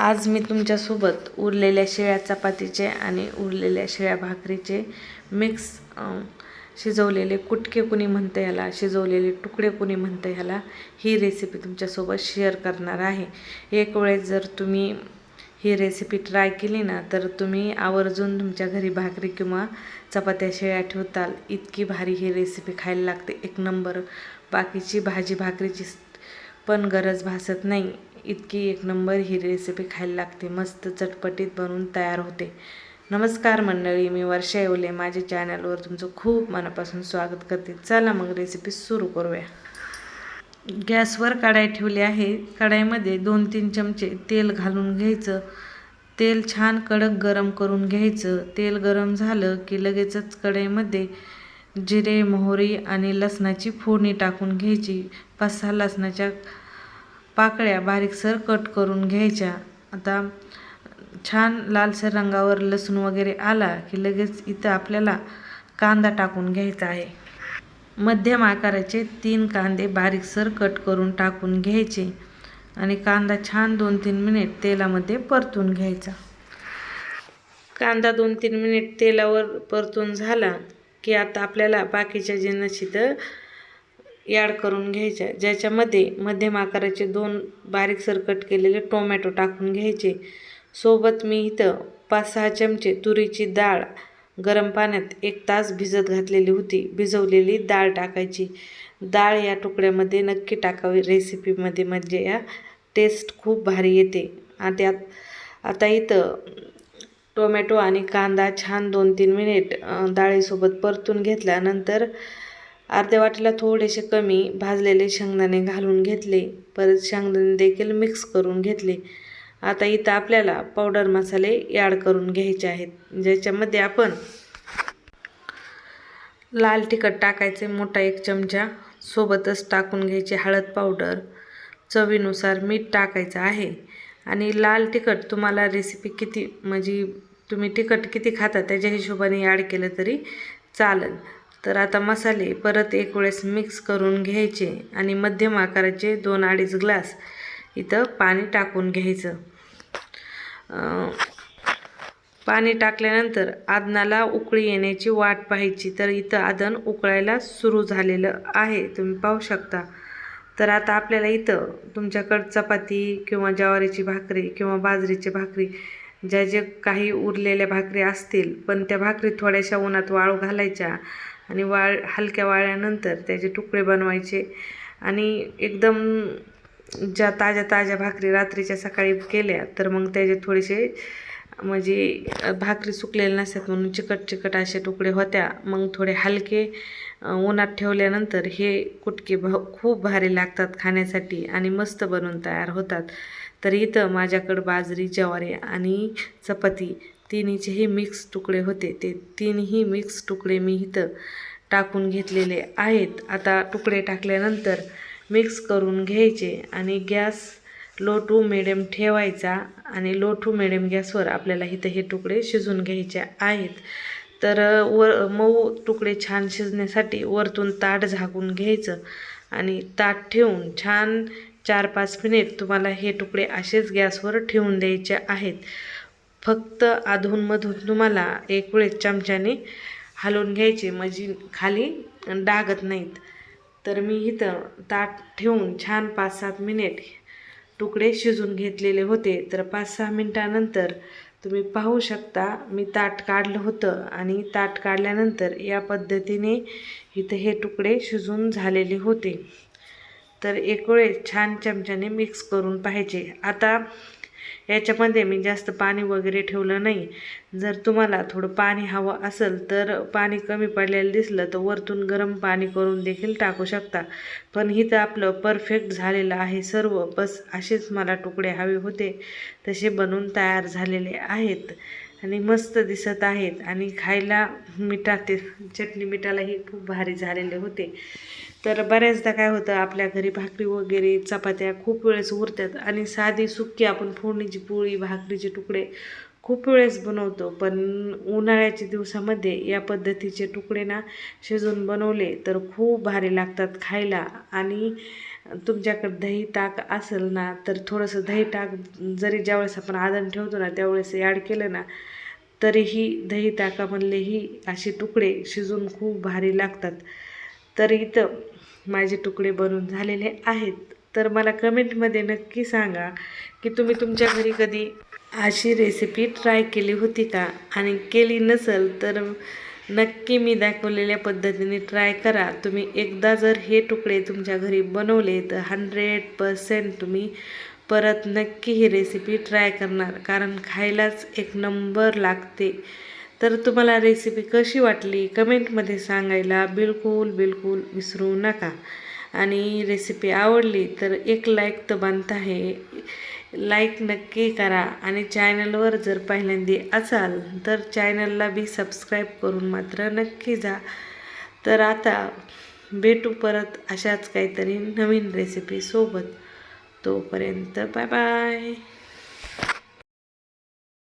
आज मी तुमच्यासोबत उरलेल्या शिळ्या चपातीचे आणि उरलेल्या शिळ्या भाकरीचे मिक्स शिजवलेले कुटके कुणी म्हणतं याला शिजवलेले तुकडे कुणी म्हणतं ह्याला ही रेसिपी तुमच्यासोबत शेअर करणार आहे. एक वेळेस जर तुम्ही ही रेसिपी ट्राय केली ना तर तुम्ही आवर्जून तुमच्या घरी भाकरी किंवा चपात्या शेळ्या ठेवताल. इतकी भारी ही रेसिपी खायला लागते. एक नंबर बाकीची भाजी भाकरीची पण गरज भासत नाही. इतकी एक नंबर ही रेसिपी खायला लागते. मस्त चटपटीत बनवून तयार होते. नमस्कार मंडळी मी वर्षा येवले. माझ्या चॅनलवर तुमचं खूप मनापासून स्वागत करते. चला मग रेसिपी सुरू करूया. गॅसवर कढाई ठेवली आहे. कढाईमध्ये दोन तीन चमचे तेल घालून घ्यायचं. तेल छान कडक गरम करून घ्यायचं. तेल गरम झालं की लगेचच कढईमध्ये जिरे मोहरी आणि लसणाची फोडणी टाकून घ्यायची. पाच सहा लसणाच्या पाकळ्या बारीकसर कट करून घ्यायच्या. आता छान लालसर रंगावर लसूण वगैरे आला की लगेच इथं आपल्याला कांदा टाकून घ्यायचा आहे. मध्यम आकाराचे तीन कांदे बारीकसर कट करून टाकून घ्यायचे आणि कांदा छान दोन तीन मिनिट तेलामध्ये परतून घ्यायचा. कांदा दोन तीन मिनिट तेलावर परतून झाला की आता आपल्याला बाकीच्या जिन्नस तर याड करून घ्यायच्या. ज्याच्यामध्ये मध्यम आकाराचे दोन बारीक सरकट केलेले टोमॅटो टाकून घ्यायचे. सोबत मी इथं पाच सहा चमचे तुरीची डाळ गरम पाण्यात एक तास भिजत घातलेली होती. भिजवलेली डाळ टाकायची. डाळ या तुकड्यामध्ये नक्की टाकावी. रेसिपीमध्ये म्हणजे या टेस्ट खूप भारी येते. आणि त्यात आता इथं टोमॅटो आणि कांदा छान दोन तीन मिनिट डाळीसोबत परतून घेतल्यानंतर अर्ध्या वाटीला थोडेसे कमी भाजलेले शेंगदाणे घालून घेतले. परत शेंगदाणे देखील मिक्स करून घेतले. आता इथं आपल्याला पावडर मसाले ॲड करून घ्यायचे आहेत. ज्याच्यामध्ये आपण लाल तिखट टाकायचे मोठा एक चमचा सोबतच टाकून घ्यायची हळद पावडर चवीनुसार मीठ टाकायचं आहे. आणि लाल तिखट तुम्हाला रेसिपी किती म्हणजे तुम्ही तिखट किती खाता त्याच्या हिशोबाने ॲड केलं तरी चालेल. तर आता मसाले परत एक वेळेस मिक्स करून घ्यायचे आणि मध्यम आकाराचे दोन अडीच ग्लास इथं पाणी टाकून घ्यायचं. पाणी टाकल्यानंतर आदनाला उकळी येण्याची वाट पाहायची. तर इथं आदन उकळायला सुरू झालेलं आहे. तुम्ही पाहू शकता. तर आता आपल्याला इथं तुमच्याकडं चपाती किंवा ज्वारीची भाकरी किंवा बाजरीची भाकरी ज्या जे काही उरलेल्या भाकरी असतील पण त्या भाकरी थोड्याशा उन्हात वाळू घालायच्या. आणि वाळ हलक्या वाळल्यानंतर त्याचे तुकडे बनवायचे. आणि एकदम ज्या ताज्या ताज्या भाकरी रात्रीच्या सकाळी केल्या तर मग त्याचे थोडेसे म्हणजे भाकरी सुकलेल्या नसतात म्हणून चिकट चिकट असे तुकडे होत्या. मग थोडे हलके उन्हात ठेवल्यानंतर हे कुटके भ खूप भारी लागतात खाण्यासाठी आणि मस्त बनवून तयार होतात. तर इथं माझ्याकडं बाजरी ज्वारी आणि चपाती तिन्हीचेही मिक्स तुकडे होते. ते तीनही मिक्स तुकडे मी इथं टाकून घेतलेले आहेत. आता तुकडे टाकल्यानंतर मिक्स करून घ्यायचे आणि गॅस लो टू मिडियम ठेवायचा आणि लो टू मिडियम गॅसवर आपल्याला इथं हे तुकडे शिजून घ्यायचे आहेत. तर वर मऊ तुकडे छान शिजण्यासाठी वरतून ताट झाकून घ्यायचं आणि ताट ठेवून छान चार पाच मिनिट तुम्हाला हे तुकडे असेच गॅसवर ठेवून द्यायचे आहेत. फक्त अधूनमधून तुम्हाला एक वेळेस चमच्याने हलवून घ्यायचे. म्हणजे खाली डागत नाहीत. तर मी इथं ताट ठेवून छान पाच सात मिनिट तुकडे शिजून घेतलेले होते. तर पाच सहा मिनटानंतर तुम्ही पाहू शकता मी ताट काढलं होतं आणि ताट काढल्यानंतर या पद्धतीने इथं हे तुकडे शिजून झालेले होते. तर एक वेळेस छान चमच्याने मिक्स करून पाहिजे आता याच्यामध्ये मी जास्त पाणी वगैरे ठेवलं नाही. जर तुम्हाला थोडं पाणी हवं असेल तर पाणी कमी पडलेलं दिसलं तर वरतून गरम पाणी करून देखील टाकू शकता. पण इथं आपलं परफेक्ट झालेलं आहे. सर्व बस असेच मला तुकडे हवे होते. तसे बनवून तयार झालेले आहेत. आणि मस्त दिसत आहेत. आणि खायला मिठा ते चटणी मिठालाही खूप भारी झालेले होते. तर बऱ्याचदा काय होतं आपल्या घरी भाकरी वगैरे चपात्या खूप वेळेस उरतात आणि साधी सुक्की आपण फोडणीची पोळी भाकरीचे तुकडे खूप वेळेस बनवतो. पण उन्हाळ्याच्या दिवसामध्ये या पद्धतीचे तुकडे ना शिजून बनवले तर खूप भारी लागतात खायला. आणि तुमच्याकडे दही ताक असेल ना तर थोडंसं दही ताक जरी ज्यावेळेस आपण आदन ठेवतो ना त्यावेळेस ॲड केलं ना तरीही दही ताकामधलेही असे तुकडे शिजून खूप भारी लागतात. तर इथं माझे तुकडे बनून झालेले आहेत. तर मला कमेंटमध्ये नक्की सांगा की तुम्ही तुमच्या घरी कधी अशी रेसिपी ट्राय केली होती का? आणि केली नसेल तर नक्की मी दाखवलेल्या पद्धतीने ट्राय करा. तुम्ही एकदा जर हे तुकडे तुमच्या घरी बनवले तर हंड्रेड पर्सेंट तुम्ही परत नक्की ही रेसिपी ट्राय करणार. कारण खायलाच एक नंबर लागते. तर तुम्हाला रेसिपी कशी वाटली? कमेंटमध्ये सांगायला बिलकुल बिलकुल विसरू नका. आणि रेसिपी आवडली तर एक लाईक तर बनत आहे. लाईक नक्की करा आणि चॅनलवर जर पहिल्यांदा असाल तर चॅनलला बी सबस्क्राईब करून मात्र नक्की जा. तर आता भेटू परत अशाच काहीतरी नवीन रेसिपीसोबत तोपर्यंत बाय बाय